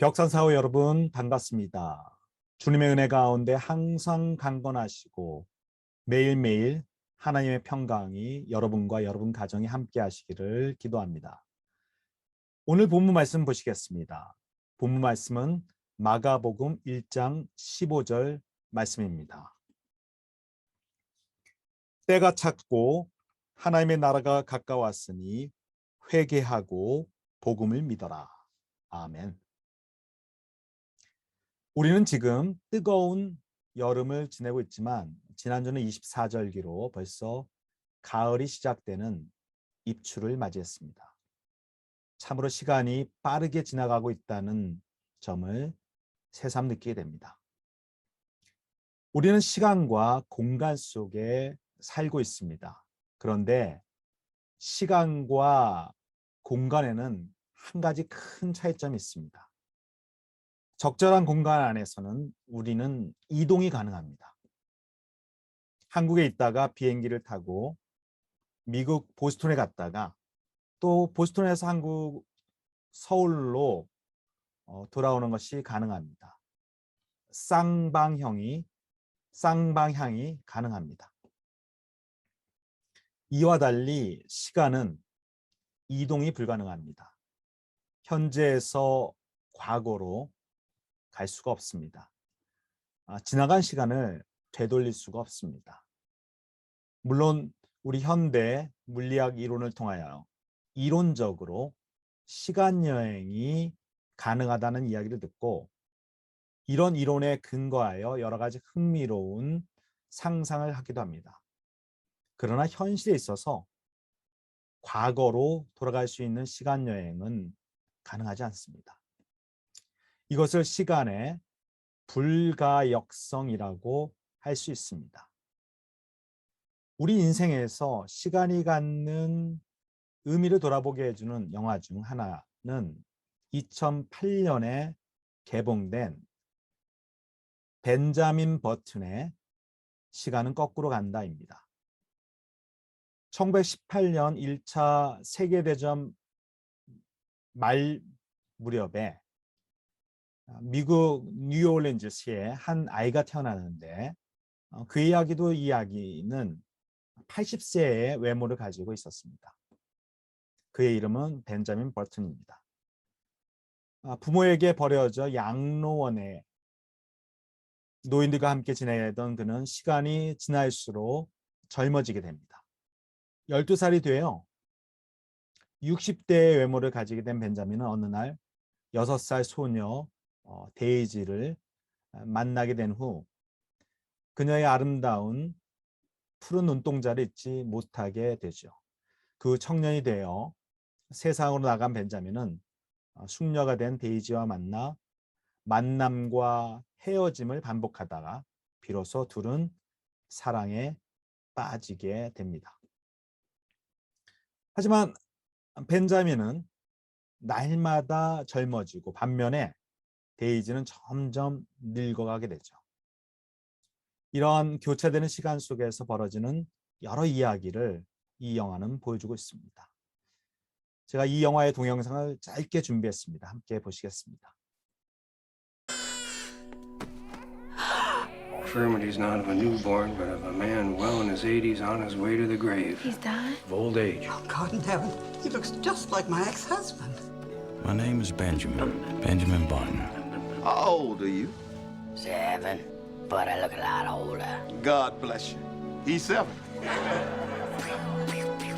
벽산사호 여러분 반갑습니다. 주님의 은혜 가운데 항상 강건하시고 매일매일 하나님의 평강이 여러분과 여러분 가정이 함께 하시기를 기도합니다. 오늘 본문 말씀 보시겠습니다. 본문 말씀은 마가복음 1장 15절 말씀입니다. 때가 찼고 하나님의 나라가 가까웠으니 회개하고 복음을 믿어라. 아멘. 우리는 지금 뜨거운 여름을 지내고 있지만 지난주는 24절기로 벌써 가을이 시작되는 입추를 맞이했습니다. 참으로 시간이 빠르게 지나가고 있다는 점을 새삼 느끼게 됩니다. 우리는 시간과 공간 속에 살고 있습니다. 그런데 시간과 공간에는 한 가지 큰 차이점이 있습니다. 적절한 공간 안에서는 우리는 이동이 가능합니다. 한국에 있다가 비행기를 타고 미국 보스턴에 갔다가 또 보스턴에서 한국 서울로 어, 돌아오는 것이 가능합니다. 쌍방형이 쌍방향이 가능합니다. 이와 달리 시간은 이동이 불가능합니다. 현재에서 과거로 갈 수가 없습니다. 아, 지나간 시간을 되돌릴 수가 없습니다. 물론 우리 현대 물리학 이론을 통하여 이론적으로 시간 여행이 가능하다는 이야기를 듣고 이런 이론에 근거하여 여러 가지 흥미로운 상상을 하기도 합니다. 그러나 현실에 있어서 과거로 돌아갈 수 있는 시간 여행은 가능하지 않습니다. 이것을 시간의 불가역성이라고 할 수 있습니다. 우리 인생에서 시간이 갖는 의미를 돌아보게 해주는 영화 중 하나는 2008년에 개봉된 벤자민 버튼의 시간은 거꾸로 간다입니다. 1918년 1차 세계대전 말 무렵에 미국 뉴올린즈시에 한 아이가 태어나는데 어, 그 이야기도 이야기는 80세의 외모를 가지고 있었습니다. 그의 이름은 벤자민 버튼입니다. 아, 부모에게 버려져 양로원에 노인들과 함께 지내던 그는 시간이 지날수록 젊어지게 됩니다. 12살이 되어 60대의 외모를 가지게 된 벤자민은 어느 날 6살 소녀 어, 데이지를 만나게 된 후 그녀의 아름다운 푸른 눈동자를 잊지 못하게 되죠. 그 청년이 되어 세상으로 나간 벤자민은 어, 숙녀가 된 데이지와 만나 만남과 헤어짐을 반복하다가 비로소 둘은 사랑에 빠지게 됩니다. 하지만 벤자민은 날마다 젊어지고 반면에 데이지는 점점 늙어가게 되죠. 이러한 교차되는 시간 속에서 벌어지는 여러 이야기를 이 영화는 보여주고 있습니다. 제가 이 영화의 동영상을 짧게 준비했습니다. 함께 보시겠습니다. Infirmity's not of a newborn, but of a man well in his 80s on his way to the grave. He's dying? Of old age. Oh, God in heaven, he looks just like my ex-husband. My name is Benjamin. Benjamin Button. How old are you? Seven, but I look a lot older. God bless you. He's seven.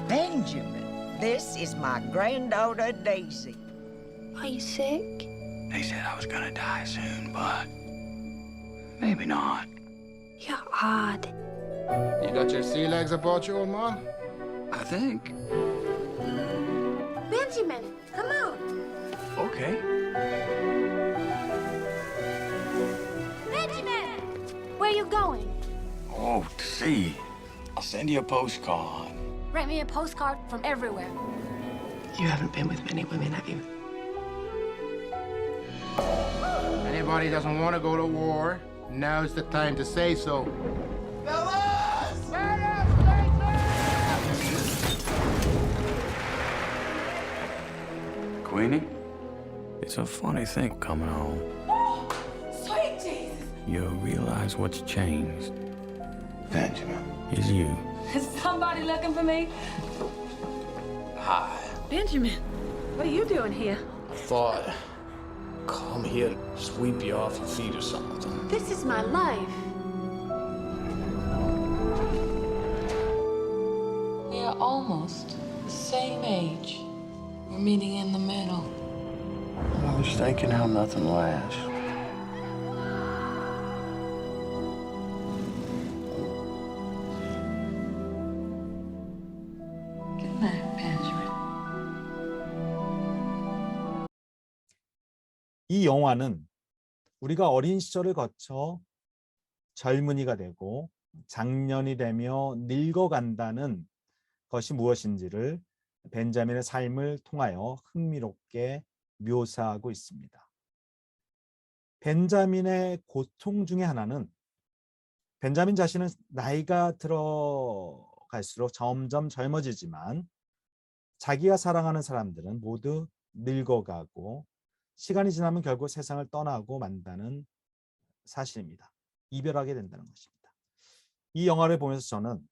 Benjamin, this is my granddaughter Daisy. Are you sick? They said I was gonna die soon, but maybe not. You're odd. You got your sea legs about you, old man? I think. Benjamin, come on. Okay. Where you going? Oh, to see. I'll send you a postcard. Write me a postcard from everywhere. You haven't been with many women, have you? Anybody doesn't want to go to war, now's the time to say so. Queenie? It's It's a funny thing coming home. Sweet Jesus! Realize what's changed Benjamin. is you. Is somebody looking for me? Hi. Benjamin, what are you doing here? I thought, come here to sweep you off your feet or something. This is my life. We are almost the same age. We're meeting in the middle. I was thinking how nothing lasts. 영화는 우리가 어린 시절을 거쳐 젊은이가 되고 장년이 되며 늙어간다는 것이 무엇인지를 벤자민의 삶을 통하여 흥미롭게 묘사하고 있습니다. 벤자민의 고통 중에 하나는 벤자민 자신은 나이가 들어갈수록 점점 젊어지지만 자기가 사랑하는 사람들은 모두 늙어가고 시간이 지나면 결국 세상을 떠나고 만다는 사실입니다. 이별하게 된다는 것입니다. 이 영화를 보면서 저는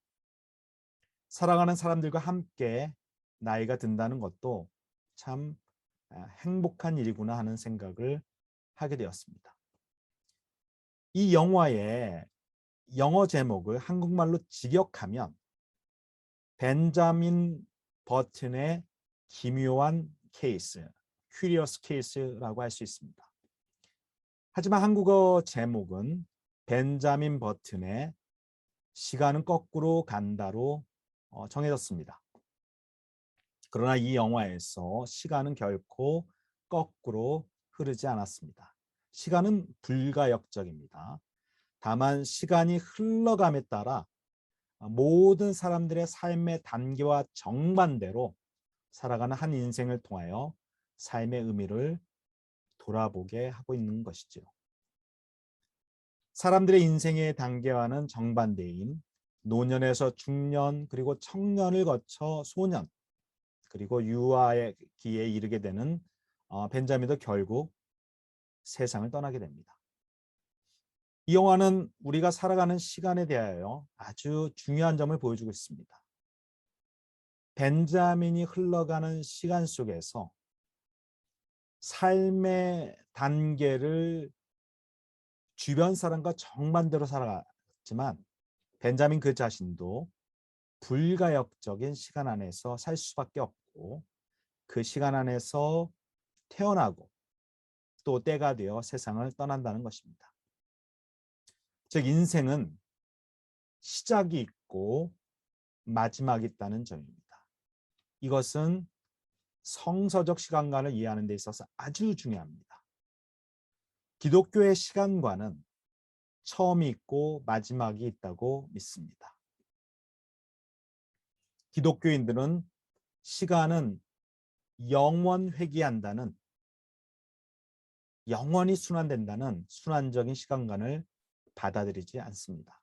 사랑하는 사람들과 함께 나이가 든다는 것도 참 아, 행복한 일이구나 하는 생각을 하게 되었습니다. 이 영화의 영어 제목을 한국말로 직역하면 벤자민 버튼의 기묘한 케이스, 큐리어스 케이스라고 할 수 있습니다. 하지만 한국어 제목은 벤자민 버튼의 시간은 거꾸로 간다로 어, 정해졌습니다. 그러나 이 영화에서 시간은 결코 거꾸로 흐르지 않았습니다. 시간은 불가역적입니다. 다만 시간이 흘러감에 따라 모든 사람들의 삶의 단계와 정반대로 살아가는 한 인생을 통하여 삶의 의미를 돌아보게 하고 있는 것이죠. 사람들의 인생의 단계와는 정반대인 노년에서 중년 그리고 청년을 거쳐 소년 그리고 유아의 기에 이르게 되는 어, 벤자민도 결국 세상을 떠나게 됩니다. 이 영화는 우리가 살아가는 시간에 대하여 아주 중요한 점을 보여주고 있습니다. 벤자민이 흘러가는 시간 속에서 삶의 단계를 주변 사람과 정반대로 살아갔지만 벤자민 그 자신도 불가역적인 시간 안에서 살 수밖에 없고 그 시간 안에서 태어나고 또 때가 되어 세상을 떠난다는 것입니다. 즉 인생은 시작이 있고 마지막이 있다는 점입니다. 이것은 성서적 시간관을 이해하는 데 있어서 아주 중요합니다. 기독교의 시간관은 처음이 있고 마지막이 있다고 믿습니다. 기독교인들은 시간은 영원 회귀한다는 영원히 순환된다는 순환적인 시간관을 받아들이지 않습니다.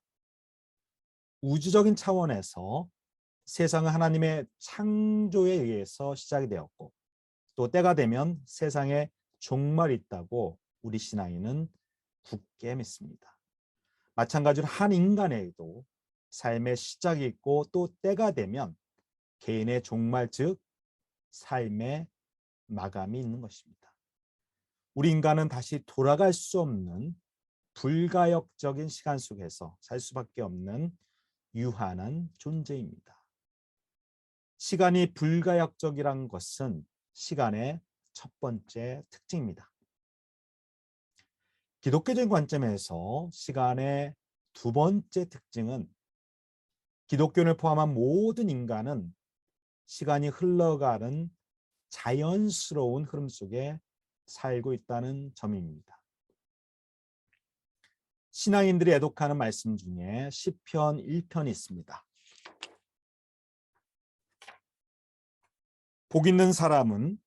우주적인 차원에서 세상은 하나님의 창조에 의해서 시작이 되었고 또 때가 되면 세상에 종말이 있다고 우리 신앙인은 굳게 믿습니다. 마찬가지로 한 인간에도 삶의 시작이 있고 또 때가 되면 개인의 종말 즉 삶의 마감이 있는 것입니다. 우리 인간은 다시 돌아갈 수 없는 불가역적인 시간 속에서 살 수밖에 없는 유한한 존재입니다. 시간이 불가역적이란 것은 시간의 첫 번째 특징입니다. 기독교적인 관점에서 시간의 두 번째 특징은 기독교를 포함한 모든 인간은 시간이 흘러가는 자연스러운 흐름 속에 살고 있다는 점입니다. 신앙인들이 애독하는 말씀 중에 시편 1편이 있습니다. 복 있는 사람은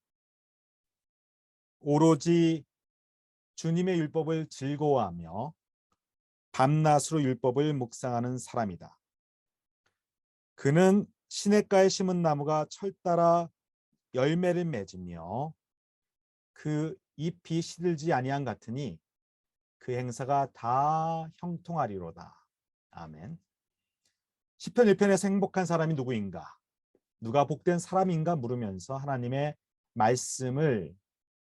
오로지 주님의 율법을 즐거워하며 밤낮으로 율법을 묵상하는 사람이다. 그는 시냇가에 심은 나무가 철 따라 열매를 맺으며 그 잎이 시들지 아니한 같으니 그 행사가 다 형통하리로다. 아멘. 시편 1편에서 행복한 사람이 누구인가? 누가 복된 사람인가 물으면서 하나님의 말씀을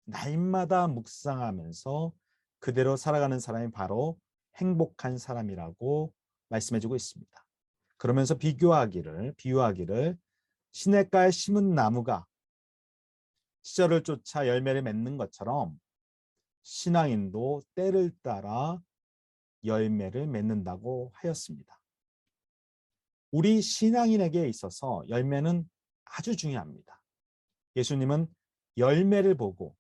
날마다 묵상하면서 그대로 살아가는 사람이 바로 행복한 사람이라고 말씀해주고 있습니다. 그러면서 비교하기를 비유하기를 시냇가에 심은 나무가 시절을 쫓아 열매를 맺는 것처럼 신앙인도 때를 따라 열매를 맺는다고 하였습니다. 우리 신앙인에게 있어서 열매는 아주 중요합니다. 예수님은 열매를 보고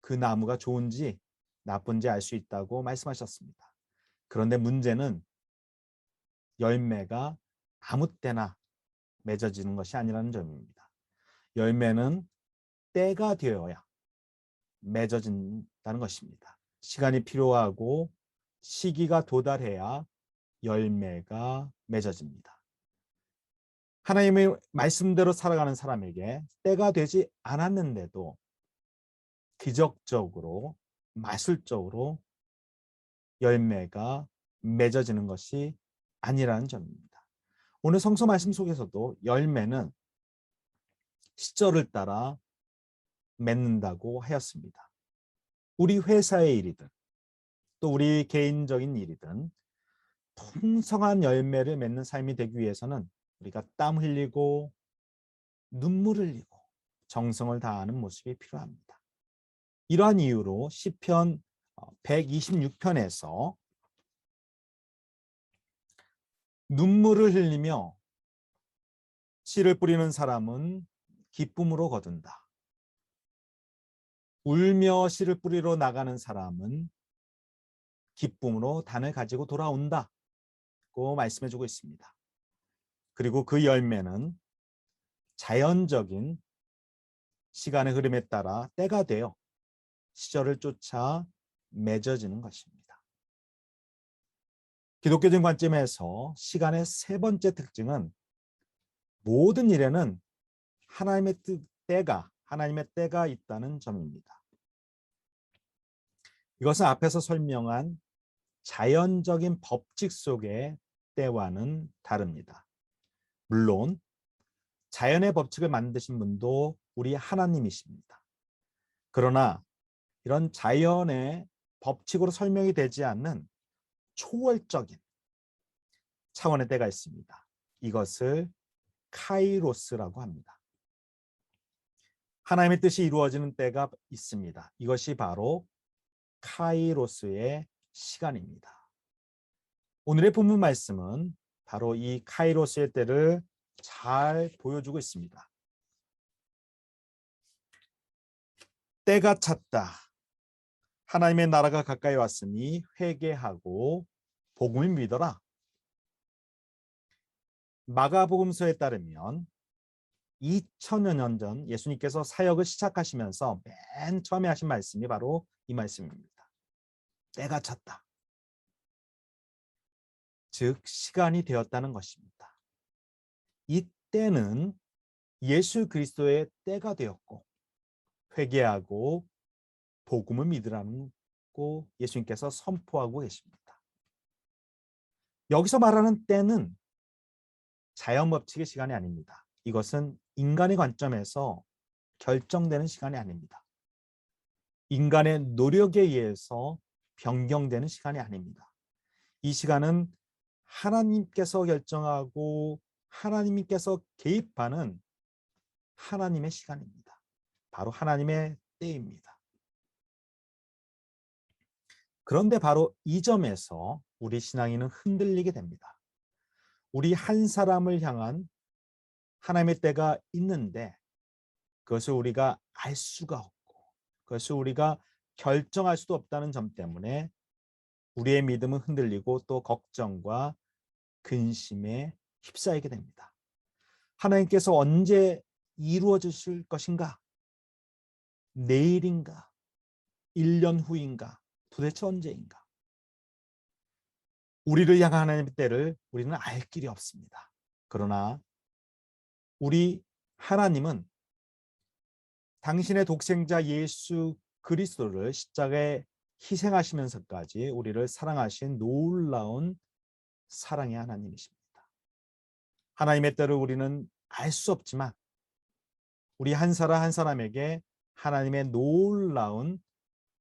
그 나무가 좋은지 나쁜지 알 수 있다고 말씀하셨습니다. 그런데 문제는 열매가 아무 때나 맺어지는 것이 아니라는 점입니다. 열매는 때가 되어야 맺어진다는 것입니다. 시간이 필요하고 시기가 도달해야 열매가 맺어집니다. 하나님의 말씀대로 살아가는 사람에게 때가 되지 않았는데도 기적적으로 마술적으로 열매가 맺어지는 것이 아니라는 점입니다. 오늘 성서 말씀 속에서도 열매는 시절을 따라 맺는다고 하였습니다. 우리 회사의 일이든 또 우리 개인적인 일이든 풍성한 열매를 맺는 삶이 되기 위해서는 우리가 땀 흘리고 눈물 흘리고 정성을 다하는 모습이 필요합니다. 이러한 이유로 시편 126편에서 눈물을 흘리며 씨를 뿌리는 사람은 기쁨으로 거둔다. 울며 씨를 뿌리러 나가는 사람은 기쁨으로 단을 가지고 돌아온다. 고 말씀해 주고 있습니다. 그리고 그 열매는 자연적인 시간의 흐름에 따라 때가 되어 시절을 쫓아 맺어지는 것입니다. 기독교적 관점에서 시간의 세 번째 특징은 모든 일에는 하나님의 때가 하나님의 때가 있다는 점입니다. 이것은 앞에서 설명한 자연적인 법칙 속의 때와는 다릅니다. 물론 자연의 법칙을 만드신 분도 우리 하나님이십니다. 그러나 이런 자연의 법칙으로 설명이 되지 않는 초월적인 차원의 때가 있습니다. 이것을 카이로스라고 합니다. 하나님의 뜻이 이루어지는 때가 있습니다. 이것이 바로 카이로스의 시간입니다. 오늘의 본문 말씀은 바로 이 카이로스의 때를 잘 보여주고 있습니다. 때가 찼다. 하나님의 나라가 가까이 왔으니 회개하고 복음을 믿어라. 마가복음서에 따르면 2000여 년 전 예수님께서 사역을 시작하시면서 맨 처음에 하신 말씀이 바로 이 말씀입니다. 때가 찼다. 즉 시간이 되었다는 것입니다. 이 때는 예수 그리스도의 때가 되었고 회개하고 복음을 믿으라는 고 예수님께서 선포하고 계십니다. 여기서 말하는 때는 자연 법칙의 시간이 아닙니다. 이것은 인간의 관점에서 결정되는 시간이 아닙니다. 인간의 노력에 의해서 변경되는 시간이 아닙니다. 이 시간은 하나님께서 결정하고 하나님께서 개입하는 하나님의 시간입니다. 바로 하나님의 때입니다. 그런데 바로 이 점에서 우리 신앙인은 흔들리게 됩니다. 우리 한 사람을 향한 하나님의 때가 있는데 그것을 우리가 알 수가 없고 그것을 우리가 결정할 수도 없다는 점 때문에 우리의 믿음은 흔들리고 또 걱정과 근심에 휩싸이게 됩니다. 하나님께서 언제 이루어 주실 것인가? 내일인가? 1년 후인가? 도대체 언제인가? 우리를 향한 하나님의 때를 우리는 알 길이 없습니다. 그러나 우리 하나님은 당신의 독생자 예수 그리스도를 십자가에 희생하시면서까지 우리를 사랑하신 놀라운 사랑의 하나님이십니다. 하나님의 때를 우리는 알 수 없지만 우리 한 사람 한 사람에게 하나님의 놀라운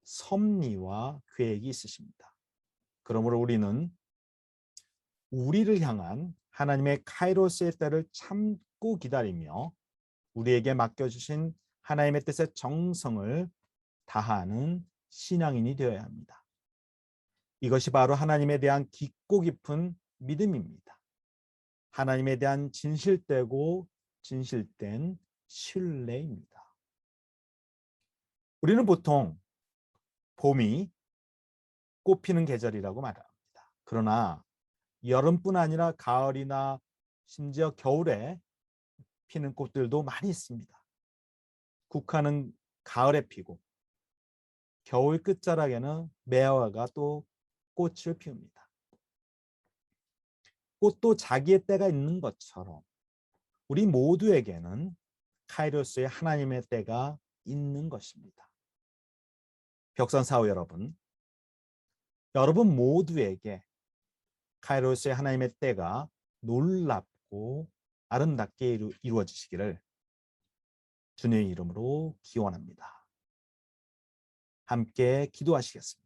섭리와 계획이 있으십니다. 그러므로 우리는 우리를 향한 하나님의 카이로스의 때를 참고 기다리며 우리에게 맡겨주신 하나님의 뜻의 정성을 다하는 신앙인이 되어야 합니다. 이것이 바로 하나님에 대한 깊고 깊은 믿음입니다. 하나님에 대한 진실되고 진실된 신뢰입니다. 우리는 보통 봄이 꽃피는 계절이라고 말합니다. 그러나 여름뿐 아니라 가을이나 심지어 겨울에 피는 꽃들도 많이 있습니다. 국화는 가을에 피고 겨울 끝자락에는 매화가 또 꽃을 피웁니다. 꽃도 자기의 때가 있는 것처럼 우리 모두에게는 카이로스의 하나님의 때가 있는 것입니다. 벽선사우 여러분, 여러분 모두에게 카이로스의 하나님의 때가 놀랍고 아름답게 이루, 이루어지시기를 주님의 이름으로 기원합니다. 함께 기도하시겠습니다.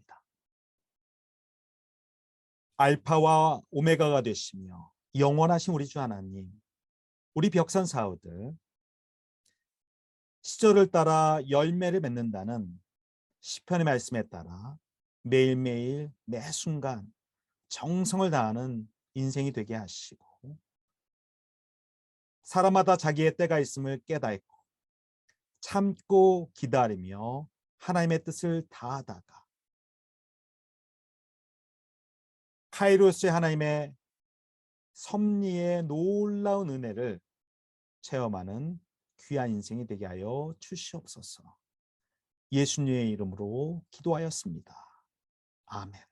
알파와 오메가가 되시며 영원하신 우리 주 하나님, 우리 벽산 사우들 시절을 따라 열매를 맺는다는 시편의 말씀에 따라 매일매일 매 순간 정성을 다하는 인생이 되게 하시고 사람마다 자기의 때가 있음을 깨닫고 참고 기다리며 하나님의 뜻을 다하다가 카이로스의 하나님의 섭리의 놀라운 은혜를 체험하는 귀한 인생이 되게 하여 주시옵소서. 예수님의 이름으로 기도하였습니다. 아멘.